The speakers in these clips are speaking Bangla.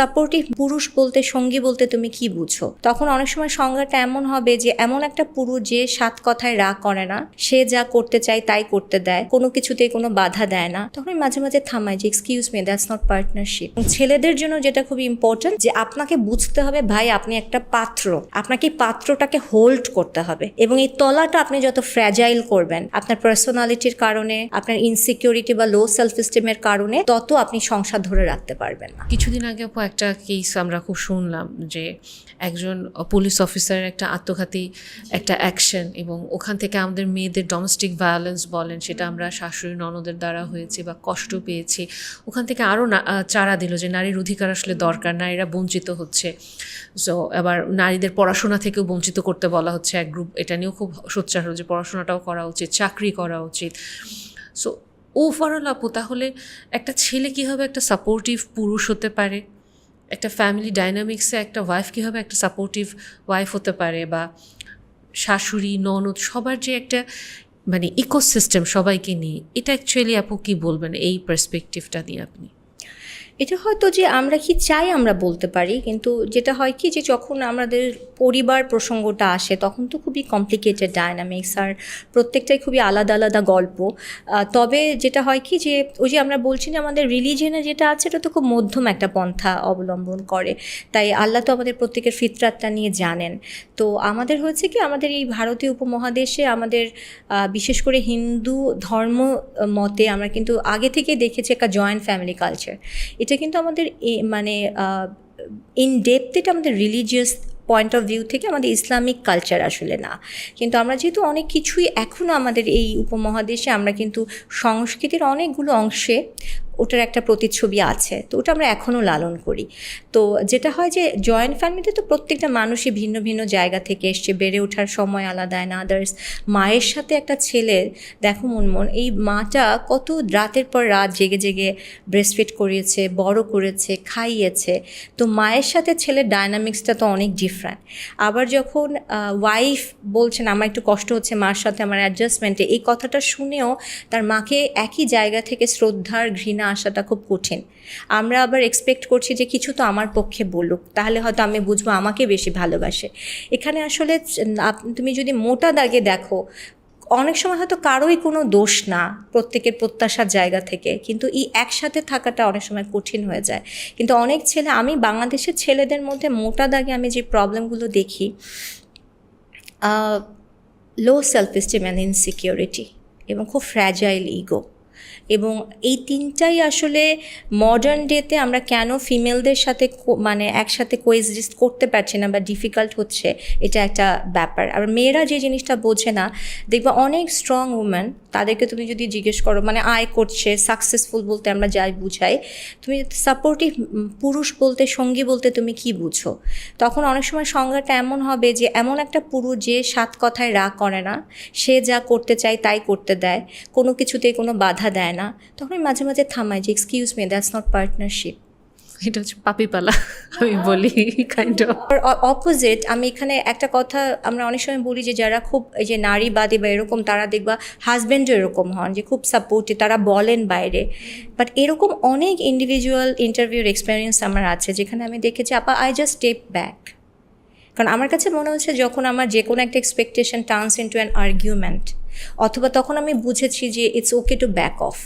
সাপোর্টিভ পুরুষ বলতে, সঙ্গী বলতে তুমি কি বুঝো? তখন অনেক সময় সংজ্ঞাটা এমন হবে যে, এমন একটা পুরুষ যে সাত কথায় রাগ করে না, সে যা করতে চায় তাই করতে দেয়, কোনো কিছুতেই কোনো বাধা দেয় না। তখন মাঝে মাঝে থামাই যে excuse me that's not partnership ছেলেদের জন্য যেটা খুব ইম্পর্টেন্ট যে আপনাকে বুঝতে হবে, ভাই, আপনি একটা পাত্র। আপনাকে পাত্রটাকে হোল্ড করতে হবে। এবং এই তলাটা আপনি যত ফ্র্যাজাইল করবেন, আপনার পার্সোনালিটির কারণে, আপনার ইনসিকিউরিটি বা লো সেলফ এস্টিমের কারণে, তত আপনি সংসার ধরে রাখতে পারবেন না। কিছুদিন আগে একটা কেস আমরা খুব শুনলাম যে একজন পুলিশ অফিসার একটা আত্মঘাতী একটা অ্যাকশন এবং ওখান থেকে আমাদের মেয়েদের ডোমেস্টিক ভায়োলেন্স বলেন, সেটা আমরা শাশুড়ি ননদের দ্বারা হয়েছে বা কষ্ট পেয়েছি। ওখান থেকে আরও চারা দিল যে নারীর অধিকার আসলে দরকার, নারীরা বঞ্চিত হচ্ছে। সো আবার নারীদের পড়াশোনা থেকেও বঞ্চিত করতে বলা হচ্ছে এক গ্রুপ এটা নিয়েও খুব সোচ্চার হলো যে পড়াশোনাটাও করা উচিত, চাকরি করা উচিত। সো ওভারঅল আপু, তাহলে একটা ছেলে কীভাবে একটা সাপোর্টিভ পুরুষ হতে পারে? একটা ফ্যামিলি ডাইনামিক্সে একটা ওয়াইফ কীভাবে একটা সাপোর্টিভ ওয়াইফ হতে পারে বা শাশুড়ি, ননদ সবার যে একটা মানে ইকোসিস্টেম সবাইকে নিয়ে, এটা অ্যাকচুয়ালি আপু কী বলবেন এই পার্সপেক্টিভটা নিয়ে আপনি? এটা হয়তো যে আমরা কি চাই আমরা বলতে পারি, কিন্তু যেটা হয় কি যে যখন আমাদের পরিবার প্রসঙ্গটা আসে, তখন তো খুবই কমপ্লিকেটেড ডায়নামিক্স আর প্রত্যেকটাই খুবই আলাদা আলাদা গল্প। তবে যেটা হয় কি যে ওই যে আমরা বলছি না আমাদের রিলিজনে যেটা আছে, এটা তো খুব মধ্যম একটা পন্থা অবলম্বন করে। তাই আল্লাহ তো আমাদের প্রত্যেকের ফিতরাতটা নিয়ে জানেন। তো আমাদের হয়েছে কি, আমাদের এই ভারতীয় উপমহাদেশে আমাদের বিশেষ করে হিন্দু ধর্ম মতে আমরা কিন্তু আগে থেকে দেখেছি একটা জয়েন্ট ফ্যামিলি কালচার এটা কিন্তু আমাদের মানে ইন ডেপথ এটা আমাদের রিলিজিয়াস পয়েন্ট অফ ভিউ থেকে আমাদের ইসলামিক কালচার আসলে না। কিন্তু আমরা যেহেতু অনেক কিছুই এখনও আমাদের এই উপমহাদেশে, আমরা কিন্তু সংস্কৃতির অনেকগুলো অংশে ওটার একটা প্রতিচ্ছবি আছে। তো ওটা আমরা এখনও লালন করি। তো যেটা হয় যে জয়েন্ট ফ্যামিলিতে তো প্রত্যেকটা মানুষই ভিন্ন ভিন্ন জায়গা থেকে এসছে। বেড়ে ওঠার সময় আলাদা অ্যান্ড আদার্স মায়ের সাথে একটা ছেলে দেখো মনমন এই মাটা কত রাতের পর রাত জেগে জেগে ব্রেস্টফিট করিয়েছে, বড় করেছে, খাইয়েছে। তো মায়ের সাথে ছেলের ডায়নামিক্সটা তো অনেক ডিফারেন্ট আবার যখন ওয়াইফ বলছেন, আমার একটু কষ্ট হচ্ছে, মার সাথে আমার অ্যাডজাস্টমেন্টে এই কথাটা শুনেও তার মাকে একই জায়গা থেকে শ্রদ্ধার ঘৃণা আসাটা খুব কঠিন। আমরা আবার এক্সপেক্ট করছি যে কিছু তো আমার পক্ষে বলুক, তাহলে হয়তো আমি বুঝব আমাকে বেশি ভালোবাসে। এখানে আসলে তুমি যদি মোটা দাগে দেখো, অনেক সময় হয়তো কারোই কোনো দোষ না প্রত্যেকের প্রত্যাশার জায়গা থেকে, কিন্তু এই একসাথে থাকাটা অনেক সময় কঠিন হয়ে যায়। কিন্তু অনেক ছেলে, আমি বাংলাদেশের ছেলেদের মধ্যে মোটা দাগে আমি যে প্রবলেমগুলো দেখি low self esteem and insecurity এবং খুব ফ্র্যাজাইল ইগো এবং এই তিনটাই আসলে মডার্ন ডেতে আমরা কেন ফিমেলদের সাথে মানে একসাথে কোয়েজিস্ট করতে পারছি না বা ডিফিকাল্ট হচ্ছে, এটা একটা ব্যাপার। আর মেয়েরা যে জিনিসটা বোঝে না, দেখবা অনেক স্ট্রং উম্যান তাদেরকে তুমি যদি জিজ্ঞেস করো মানে আয় করছে সাকসেসফুল বলতে আমরা যাই বুঝাই, তুমি সাপোর্টিভ পুরুষ বলতে, সঙ্গী বলতে তুমি কি বুঝো? তখন অনেক সময় সংজ্ঞাটা এমন হবে যে, এমন একটা পুরুষ যে সাত কথায় রাগ করে না, সে যা করতে চায় তাই করতে দেয়, কোনো কিছুতেই কোনো বাধা দেয় না। তখন আমি মাঝে মাঝে থামাই যে excuse me that's not partnership এটা হচ্ছে পাপিপালা আমি বলি কাইন্ড অফ অপোজিট আমি এখানে একটা কথা আমরা অনেক সময় বলি যে যারা খুব এই যে নারীবাদী বা এরকম তারা দেখবা হাজব্যান্ডও এরকম হন যে খুব সাপোর্টিভ তারা বলেন বাইরে। বাট এরকম অনেক ইন্ডিভিজুয়াল ইন্টারভিউর এক্সপিরিয়েন্স আমার আছে যেখানে আমি দেখেছি আপা আই জাস্ট স্টেপ ব্যাক কারণ আমার কাছে মনে হচ্ছে যখন আমার যে কোনো একটা expectation turns into an argument অথবা তখন আমি বুঝেছি যে it's okay to back off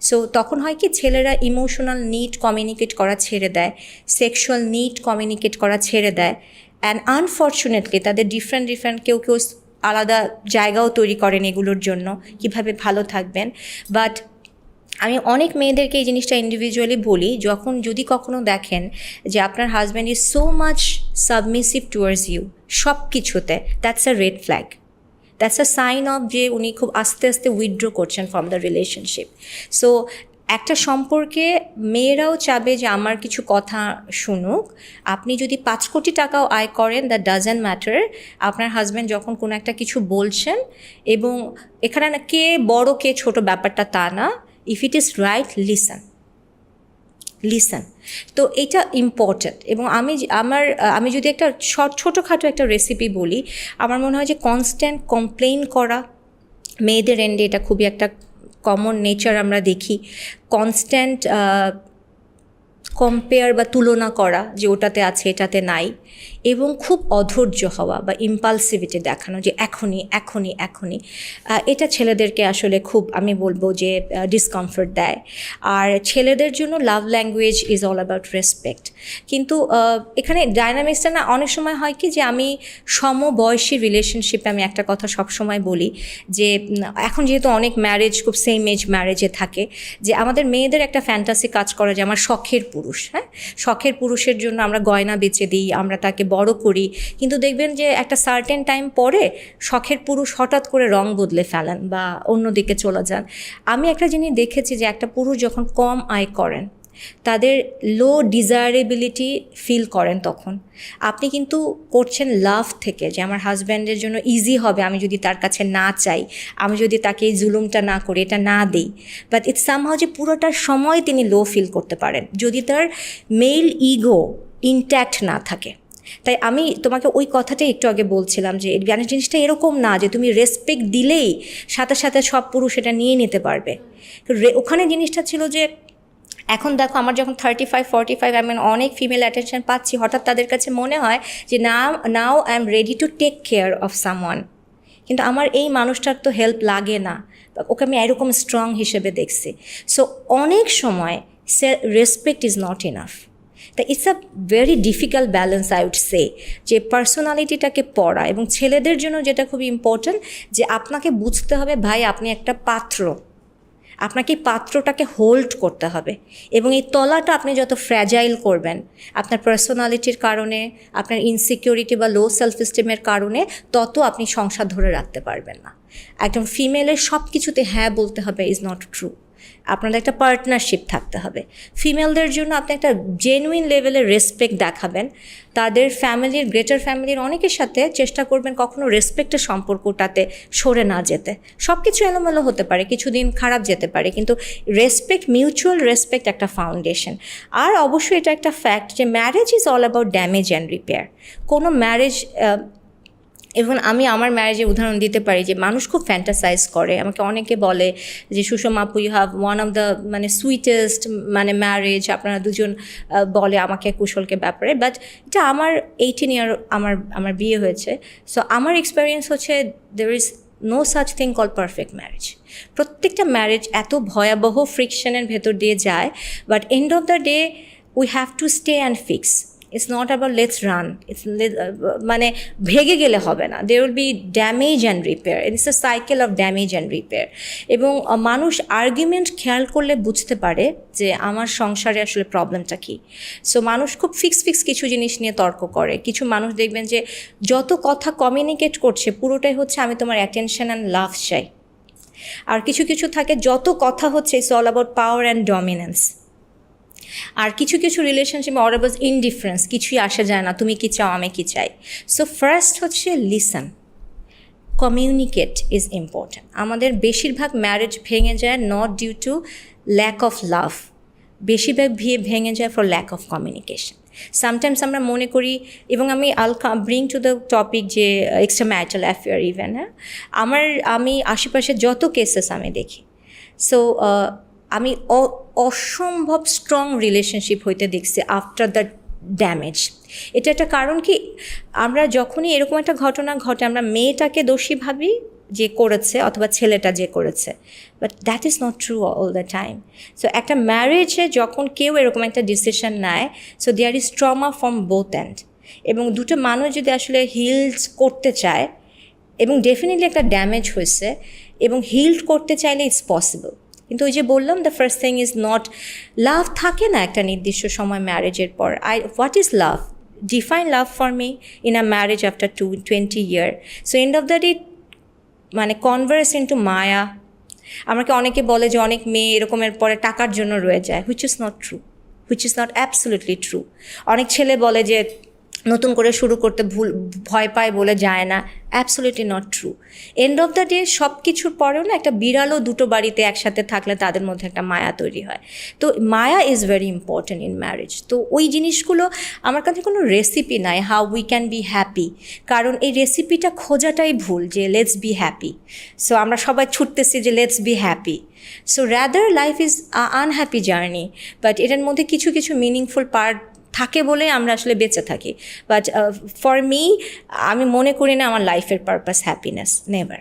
so তখন হয় কি ছেলেরা ইমোশনাল নিড কমিউনিকেট করা ছেড়ে দেয় সেক্সুয়াল নিড কমিউনিকেট করা ছেড়ে দেয় অ্যান্ড আনফর্চুনেটলি তাদের ডিফারেন্ট ডিফারেন্ট কেউ কেউ আলাদা জায়গাও তৈরি করেন এগুলোর জন্য, কীভাবে ভালো থাকবেন। বাট আমি অনেক মেয়েদেরকে এই জিনিসটা ইন্ডিভিজুয়ালি বলি, যখন যদি কখনো দেখেন যে আপনার husband is so much submissive towards you সব কিছুতে that's a red flag that's a sign of যে উনি খুব আস্তে আস্তে উইথড্র করছেন ফ্রম দ্য রিলেশনশিপ সো একটা সম্পর্কে মেয়েরাও চাবে যে আমার কিছু কথা শুনুক। আপনি যদি পাঁচ কোটি টাকাও আয় করেন দ্যাট ডাজেন্ট ম্যাটার আপনার হাজব্যান্ড যখন কোনো একটা কিছু বলছেন এবং এখানে না কে বড়, কে ছোট ব্যাপারটা তা না। If it is right listen listen তো এটা ইম্পর্ট্যান্ট এবং আমি আমার আমি যদি একটা ছোটোখাটো একটা রেসিপি বলি, আমার মনে হয় যে কনস্ট্যান্ট কমপ্লেন করা, মেয়েদের এন্ডে এটা খুবই একটা কমন নেচার আমরা দেখি কনস্ট্যান্ট কম্পেয়ার বা তুলনা করা যে ওটাতে আছে, এটাতে নাই এবং খুব অধৈর্য হওয়া বা ইম্পালসিভিটি দেখানো যে এখনই এখনই এখনই এটা ছেলেদেরকে আসলে খুব, আমি বলব যে ডিসকমফর্ট দেয়। আর ছেলেদের জন্য love language is all about respect কিন্তু এখানে ডায়নামিক্সটা না, অনেক সময় হয় কি যে আমি সমবয়সী রিলেশনশিপে আমি একটা কথা সবসময় বলি যে এখন যেহেতু অনেক ম্যারেজ খুব সেম এজ ম্যারেজে থাকে, যে আমাদের মেয়েদের একটা ফ্যান্টাসি কাজ করে যে আমার শখের পুরুষ হ্যাঁ? শখের পুরুষের জন্য আমরা গয়না বেচে দিই, আমরা তাকে বড় করি। কিন্তু দেখবেন যে একটা সার্টেন টাইম পরে শখের পুরুষ হঠাৎ করে রং বদলে ফেলেন বা অন্যদিকে চলে যান। আমি একটা জিনিস দেখেছি যে একটা পুরুষ যখন কম আয় করেন, তাদের লো ডিজায়ারেবিলিটি ফিল করেন তখন। আপনি কিন্তু করছেন লাভ থেকে যে আমার হাজব্যান্ডের জন্য ইজি হবে, আমি যদি তার কাছে না চাই, আমি যদি তাকে এই জুলুমটা না করি, এটা না দিই। বাট ইটস সামহাও যে পুরোটার সময় তিনি লো ফিল করতে পারেন, যদি তার মেল ইগো ইনট্যাক্ট না থাকে। তাই আমি তোমাকে ওই কথাটাই একটু আগে বলছিলাম যে জ্ঞানের জিনিসটা এরকম না যে তুমি রেসপেক্ট দিলেই সাথে সাথে সব পুরুষ এটা নিয়ে নিতে পারবে। ওখানে জিনিসটা ছিল যে এখন দেখো আমার যখন থার্টি ফাইভ ফর্টি ফাইভ আমি অনেক ফিমেল অ্যাটেনশন পাচ্ছি, হঠাৎ তাদের কাছে মনে হয় যে now now I am ready to take care of someone কিন্তু আমার এই মানুষটার তো হেল্প লাগে না। ওকে আমি এরকম স্ট্রং হিসেবে দেখছি। সো অনেক সময় রেসপেক্ট ইজ নট ইনাফ তা it's a very difficult balance I would say যে পার্সোনালিটিটাকে পড়া এবং ছেলেদের জন্য যেটা খুব ইম্পর্ট্যান্ট যে আপনাকে বুঝতে হবে, ভাই, আপনি একটা পাত্র। আপনাকে পাত্রটাকে হোল্ড করতে হবে এবং এই তলাটা আপনি যত ফ্র্যাজাইল করবেন, আপনার পার্সোনালিটির কারণে, আপনার ইনসিকিউরিটি বা লো সেলফ স্টিমের কারণে, তত আপনি সংসার ধরে রাখতে পারবেন না। একজন ফিমেলের সব কিছুতে হ্যাঁ বলতে হবে ইজ নট ট্রু আপনাদের একটা পার্টনারশিপ থাকতে হবে। ফিমেলদের জন্য আপনি একটা জেনুইন লেভেলের রেসপেক্ট দেখাবেন। তাদের ফ্যামিলির গ্রেটার ফ্যামিলির অনেকের সাথে চেষ্টা করবেন কখনো রেসপেক্টের সম্পর্কটাতে সরে না যেতে। সব কিছু এলোমেলো হতে পারে, কিছুদিন খারাপ যেতে পারে, কিন্তু রেসপেক্ট মিউচুয়াল রেসপেক্ট একটা ফাউন্ডেশন আর অবশ্যই এটা একটা ফ্যাক্ট যে marriage is all about damage and repair কোনো ম্যারেজ এবং আমি আমার ম্যারেজের উদাহরণ দিতে পারি যে মানুষ খুব ফ্যান্টাসাইজ করে। আমাকে অনেকে বলে যে, সুষমা, আপু you have one of the মানে সুইটেস্ট মানে ম্যারেজ আপনারা দুজন বলে আমাকে কুশলকে ব্যাপারে। বাট এটা আমার এইটিন ইয়ার আমার আমার বিয়ে হয়েছে। সো আমার এক্সপিরিয়েন্স হচ্ছে there is no such thing call perfect marriage প্রত্যেকটা ম্যারেজ এত ভয়াবহ ফ্রিকশনের ভেতর দিয়ে যায়। But end of the day we have to stay and fix it's not about let's run it's মানে ভেগে গেলে হবে না। There will be damage and repair it's a cycle of damage and repair এবং মানুষ আর্গুমেন্ট খেয়াল করলে বুঝতে পারে যে আমার সংসারে আসলে প্রবলেমটা কী। সো মানুষ খুব ফিক্স ফিক্স কিছু জিনিস নিয়ে তর্ক করে। কিছু মানুষ দেখবেন যে যত কথা কমিউনিকেট করছে, পুরোটাই হচ্ছে, আমি তোমার অ্যাটেনশন অ্যান্ড লাভ চাই। আর কিছু কিছু থাকে, যত কথা হচ্ছে it's all about power and dominance আর কিছু কিছু রিলেশনশিপে অর অ্যাবাউট ইনডিফারেন্স কিছুই আসা যায় না, তুমি কি চাও, আমি কি চাই। সো ফার্স্ট হচ্ছে লিসন কমিউনিকেট ইজ ইম্পর্ট্যান্ট আমাদের বেশিরভাগ ম্যারেজ ভেঙে যায় not due to lack of love বেশিরভাগ বিয়ে ভেঙে যায় for lack of communication sometimes আমরা মনে করি, এবং আমি I'll bring to the topic যে এক্সট্রা ম্যারিটাল অ্যাফেয়ার ইভেন হ্যাঁ? আমার, আমি আশেপাশে যত কেসেস আমি দেখি। সো আমি অসম্ভব স্ট্রং রিলেশনশিপ হইতে দেখছি আফটার দ্য ড্যামেজ এটা একটা কারণ কি? আমরা যখনই এরকম একটা ঘটনা ঘটে, আমরা মেয়েটাকে দোষী ভাবি যে করেছে অথবা ছেলেটা যে করেছে। But that is not true all the time so একটা ম্যারেজে যখন কেউ এরকম একটা ডিসিশন নেয় so there is trauma from both and এবং দুটো মানুষ যদি আসলে হিলস করতে চায়, এবং ডেফিনেটলি একটা ড্যামেজ হয়েছে, এবং হিল্ড করতে চাইলে ইটস পসিবল কিন্তু ওই যে বললাম the first thing is not love থাকে না একটা নির্দিষ্ট সময় ম্যারেজের পর। I what is love define love for me in a marriage after two twenty year so end of the day মানে কনভার্স ইন্টু মায়া। আমাকে অনেকে বলে যে অনেক মেয়ে এরকমের পরে টাকার জন্য রয়ে যায় which is not true which is not absolutely true অনেক ছেলে বলে যে নতুন করে শুরু করতে ভুল, ভয় পায় বলে যায় না। Absolutely not true end of the day সব কিছুর পরেও না একটা বিড়ালও দুটো বাড়িতে একসাথে থাকলে তাদের মধ্যে একটা মায়া তৈরি হয়। তো maya is very important in marriage তো ওই জিনিসগুলো আমার কাছে কোনো রেসিপি নাই how we can be happy কারণ এই রেসিপিটা খোঁজাটাই ভুল যে লেটস বি হ্যাপি সো আমরা সবাই ছুটতেছি যে let's be happy so rather life is unhappy journey but এটার মধ্যে কিছু কিছু মিনিংফুল পার্ট থাকে বলে আমরা আসলে বেঁচে থাকি। বাট ফর মি আমি মনে করি না আমার লাইফের পারপাস হ্যাপিনেস নেভার